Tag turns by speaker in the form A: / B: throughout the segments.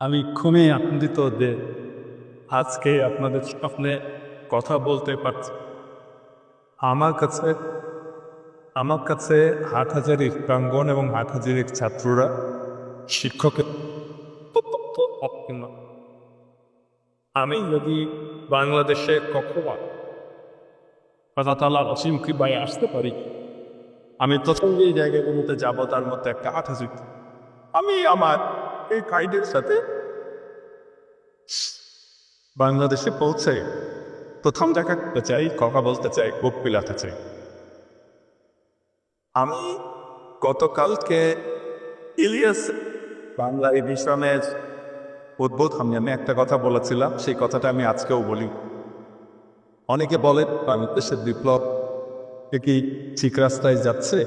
A: আমি খুবই আনন্দিত যে আজকে আপনাদের সামনে কথা বলতে পারছি আমার কাছে আমার কাছে হাটহাজারির প্রাঙ্গন এবং হাটহাজারির ছাত্ররা শিক্ষকের। আমি যদি বাংলাদেশে কখনো কথা তালা আসতে পারি, আমি প্রথম যে জায়গাগুলোতে যাব তার মধ্যে একটা হাটহাজারি আমি আমার এই গাইডের সাথে বাংলাদেশে পৌঁছে প্রথম দেখা করতে চাই, কথা বলতে চাই, বুক পিলাতে চাই। আমি গতকালকে ইলিয়াস বাংলা এডিশনের উদ্বোধনে আমি একটা কথা বলেছিলাম, সেই কথাটা আমি আজকেও বলি। অনেকে বলে, বাংলাদেশের বিপ্লব কি ঠিক রাস্তায় যাচ্ছে?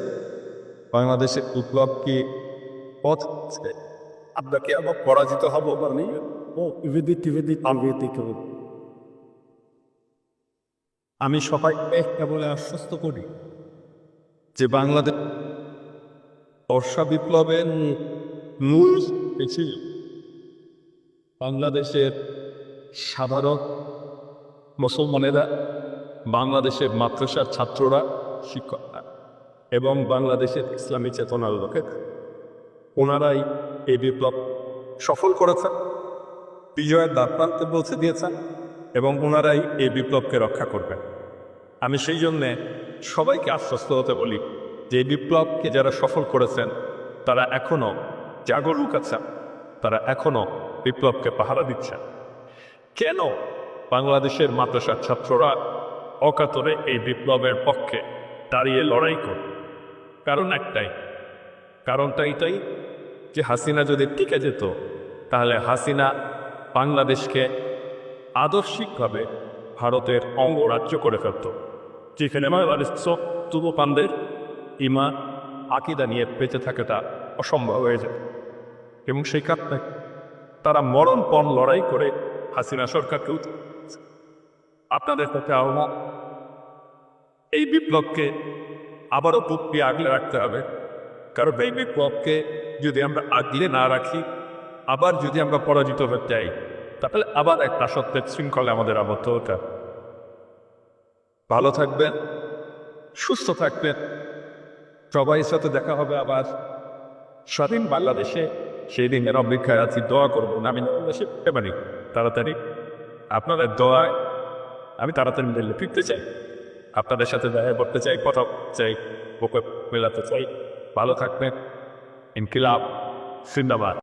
A: বাংলাদেশের বিপ্লব কি পথ হচ্ছে? আপনাকে আবার পরাজিত হব মানে
B: ও টিভিতে টিভিতে কেবল
A: আমি সবাইকে একটা বলে আশ্বস্ত করি যে বাংলাদেশ বর্ষা বিপ্লবের মূল ছিল বাংলাদেশের সাধারণ মুসলমানেরা বাংলাদেশের মাদ্রাসার ছাত্ররা শিক্ষকরা এবং বাংলাদেশের ইসলামী চেতনার লোকের ওনারাই এই বিপ্লব সফল করেছেন, বিজয়ের দ্বারপ্রান্তে পৌঁছে দিয়েছেন এবং ওনারাই এই বিপ্লবকে রক্ষা করবেন। আমি সেই জন্যে সবাইকে আশ্বস্ত হতে বলি যে এই বিপ্লবকে যারা সফল করেছেন, তারা এখনও জাগরুক আছেন, তারা এখনও বিপ্লবকে পাহারা দিচ্ছেন। কেন বাংলাদেশের মাদ্রাসার ছাত্ররা অকাতরে এই বিপ্লবের পক্ষে দাঁড়িয়ে লড়াই করে কারণ একটাই, কারণটা এটাই যে হাসিনা যদি টিকে যেত, তাহলে হাসিনা বাংলাদেশকে আদর্শিকভাবে ভারতের অঙ্গরাজ্য করে ফেলত। যেখানে বাংলাদেশ তুবপানদের ইমা আকিদা নিয়ে বেঁচে থাকাটা অসম্ভব হয়ে যায়। এবং সেই কারণে তারা মরণপণ লড়াই করে হাসিনা সরকারকে আপনাদের কাছে আহ্বান, এই বিপ্লবকে আবারও বুক আগলে রাখতে হবে। কারণ এই বিপ্লবকে যদি আমরা আগলে না রাখি, আবার যদি আমরা পরাজিত হতে চাই, তাহলে আবার একটা সত্যের শৃঙ্খলে আমাদের আবদ্ধ হতে ভালো থাকবেন, সুস্থ থাকবেন। সবাই সাথে দেখা হবে আবার। স্বাধীন বাংলাদেশে সেই দিনের অপেক্ষায় আছি, দোয়া করব। আমি বাংলাদেশে ফিরতে পারি তাড়াতাড়ি। আপনাদের দোয়ায় আমি তাড়াতাড়ি মিলে ফিরতে চাই। আপনাদের সাথে দেখা করতে চাই, কথা চাই, বুকে মেলাতে চাই। ভালো থাকবেন ইনকিলাব জিন্দাবাদ